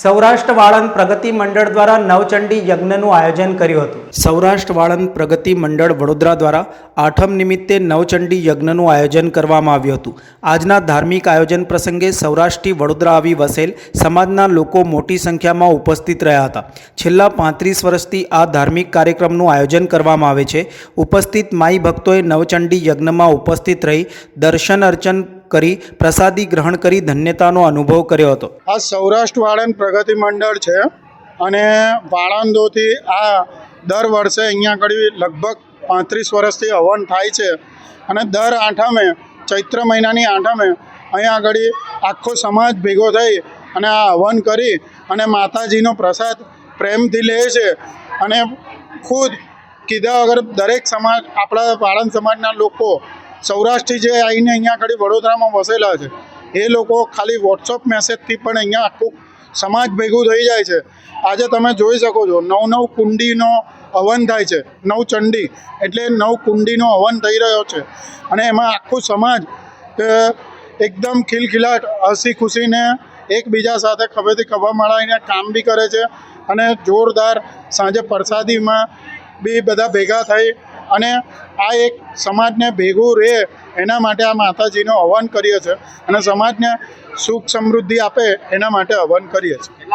સૌરાષ્ટ્ર વાળંદ પ્રગતિ મંડળ દ્વારા નવચંડી યજ્ઞનું આયોજન કર્યું હતું. સૌરાષ્ટ્ર વાળંદ પ્રગતિ મંડળ વડોદરા દ્વારા આઠમ નિમિત્તે નવચંડી યજ્ઞનું આયોજન કરવામાં આવ્યું હતું. આજના ધાર્મિક આયોજન પ્રસંગે સૌરાષ્ટ્રથી વડોદરા આવી વસેલ સમાજના લોકો મોટી સંખ્યામાં ઉપસ્થિત રહ્યા હતા. છેલ્લા પાંત્રીસ વર્ષથી આ ધાર્મિક કાર્યક્રમનું આયોજન કરવામાં આવે છે. ઉપસ્થિત માઈ ભક્તોએ નવચંડી યજ્ઞમાં ઉપસ્થિત રહી દર્શન અર્ચન કરી પ્રસાદી ગ્રહણ કરી ધન્યતાનો અનુભવ કર્યો હતો. આ સૌરાષ્ટ્ર વાળંદ પ્રગતિ મંડળ છે અને વાળંદોથી આ દર વર્ષે અહીંયા આગળ લગભગ પાંત્રીસ વર્ષથી હવન થાય છે અને દર આઠમે, ચૈત્ર મહિનાની આઠમે અહીંયા આગળ આખો સમાજ ભેગો થઈ અને આ હવન કરી અને માતાજીનો પ્રસાદ પ્રેમથી લે છે અને ખુદ કીધા વગર દરેક સમાજ, આપણા વાળંદ સમાજના લોકો સૌરાષ્ટ્રથી જે આવીને અહીંયા આગળ વડોદરામાં વસેલા છે, એ લોકો ખાલી વોટ્સઅપ મેસેજથી પણ અહીંયા આખું સમાજ ભેગું થઈ જાય છે. આજે તમે જોઈ શકો છો, નવ નવ કુંડીનો હવન થાય છે, નવ ચંડી, એટલે નવ કુંડીનો હવન થઈ રહ્યો છે. અને એમાં આખું સમાજ એકદમ ખિલખિલાટ, હસી ખુશીને એકબીજા સાથે ખભેથી ખભા મળાવીને કામ બી કરે છે. અને જોરદાર સાંજે પ્રસાદીમાં બી બધા ભેગા થઈ અને આ એક સમાજને ભેગું રહે એના માટે આ માતાજીનો હવન કરીએ છીએ અને સમાજને સુખ સમૃદ્ધિ આપે એના માટે હવન કરીએ છીએ.